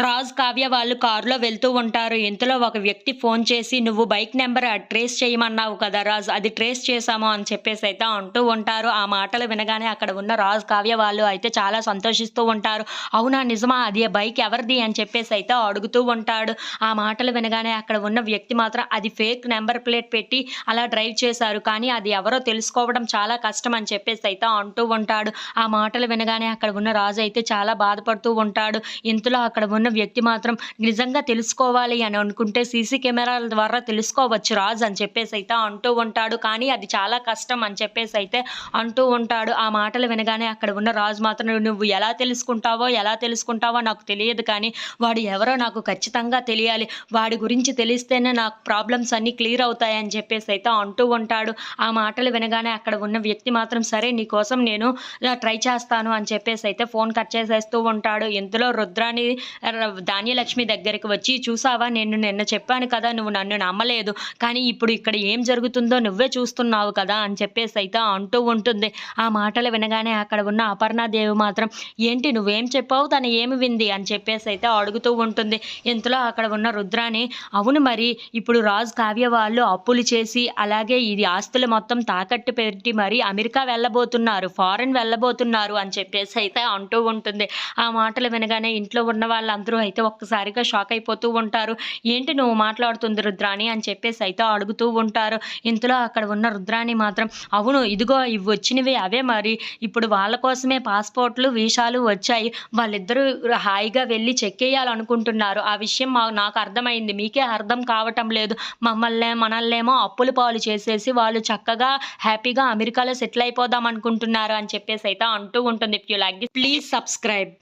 రాజ్ కావ్య వాళ్ళు కారులో వెళ్తూ ఉంటారు. ఇంతలో ఒక వ్యక్తి ఫోన్ చేసి నువ్వు బైక్ నెంబర్ ట్రేస్ చేయమన్నావు కదా రాజ్ అది ట్రేస్ చేశాము అని చెప్పేసి అయితే అంటూ ఉంటారు. ఆ మాటలు వినగానే అక్కడ ఉన్న రాజ్ కావ్య వాళ్ళు అయితే చాలా సంతోషిస్తూ ఉంటారు. అవునా నిజమా అది బైక్ ఎవరిది? అని చెప్పేసి అయితే అడుగుతూ ఉంటాడు. ఆ మాటలు వినగానే అక్కడ ఉన్న వ్యక్తి మాత్రం అది ఫేక్ నెంబర్ ప్లేట్ పెట్టి అలా డ్రైవ్ చేశారు కానీ అది ఎవరో తెలుసుకోవడం చాలా కష్టం అని చెప్పేసి అయితే అంటూ ఉంటాడు. ఆ మాటలు వినగానే అక్కడ ఉన్న రాజు అయితే చాలా బాధపడుతూ ఉంటాడు. ఇంతలో అక్కడ ఉన్న వ్యక్తి మాత్రం నిజంగా తెలుసుకోవాలి అని అనుకుంటే సీసీ కెమెరాల ద్వారా తెలుసుకోవచ్చు రాజ్ అని చెప్పేసి అయితే అంటూ ఉంటాడు. కానీ అది చాలా కష్టం అని చెప్పేసి అయితే అంటూ ఉంటాడు. ఆ మాటలు వినగానే అక్కడ ఉన్న రాజు మాత్రం నువ్వు ఎలా తెలుసుకుంటావో ఎలా తెలుసుకుంటావో నాకు తెలియదు కానీ వాడు ఎవరో నాకు ఖచ్చితంగా తెలియాలి. వాడి గురించి తెలిస్తేనే నాకు ప్రాబ్లమ్స్ అన్నీ క్లియర్ అవుతాయని చెప్పేసి అయితే అంటూ ఉంటాడు. ఆ మాటలు వినగానే అక్కడ ఉన్న వ్యక్తి మాత్రం సరే నీ కోసం నేను ట్రై చేస్తాను అని చెప్పేసి అయితే ఫోన్ కట్ చేసేస్తూ ఉంటాడు. ఇందులో రుద్రాని ధాన్యలక్ష్మి దగ్గరికి వచ్చి చూసావా నేను నిన్న చెప్పాను కదా నువ్వు నన్ను నమ్మలేదు. కానీ ఇప్పుడు ఇక్కడ ఏం జరుగుతుందో నువ్వే చూస్తున్నావు కదా అని చెప్పేసి అయితే అంటూ ఉంటుంది. ఆ మాటలు వినగానే అక్కడ ఉన్న అపర్ణాదేవి మాత్రం ఏంటి నువ్వేం చెప్పావు? తను ఏమి వింది? అని చెప్పేసి అయితే అడుగుతూ ఉంటుంది. ఇంతలో అక్కడ ఉన్న రుద్రాని అవును మరి ఇప్పుడు రాజు కావ్య వాళ్ళు అప్పులు చేసి అలాగే ఇది ఆస్తులు మొత్తం తాకట్టు పెట్టి మరి అమెరికా వెళ్ళబోతున్నారు ఫారెన్ వెళ్ళబోతున్నారు అని చెప్పేసి అయితే అంటూ ఉంటుంది. ఆ మాటలు వినగానే ఇంట్లో ఉన్న వాళ్ళందరూ అందరూ అయితే ఒక్కసారిగా షాక్ అయిపోతూ ఉంటారు. ఏంటి నువ్వు మాట్లాడుతుంది రుద్రాణి? అని చెప్పేసి అయితే అడుగుతూ ఉంటారు. ఇంతలో అక్కడ ఉన్న రుద్రాణి మాత్రం అవును ఇదిగో ఇవి వచ్చినవి అవే మరి. ఇప్పుడు వాళ్ళ కోసమే పాస్పోర్ట్లు వీసాలు వచ్చాయి. వాళ్ళిద్దరూ హాయిగా వెళ్ళి చెక్ చేయాలనుకుంటున్నారు. ఆ విషయం మా నాకు అర్థమైంది. మీకే అర్థం కావటం లేదు. మమ్మల్ని మనల్నేమో అప్పుల పాలు చేసేసి వాళ్ళు చక్కగా హ్యాపీగా అమెరికాలో సెటిల్ అయిపోదాం అనుకుంటున్నారు అని చెప్పేసి అయితే అంటూ ఉంటుంది. If you like please subscribe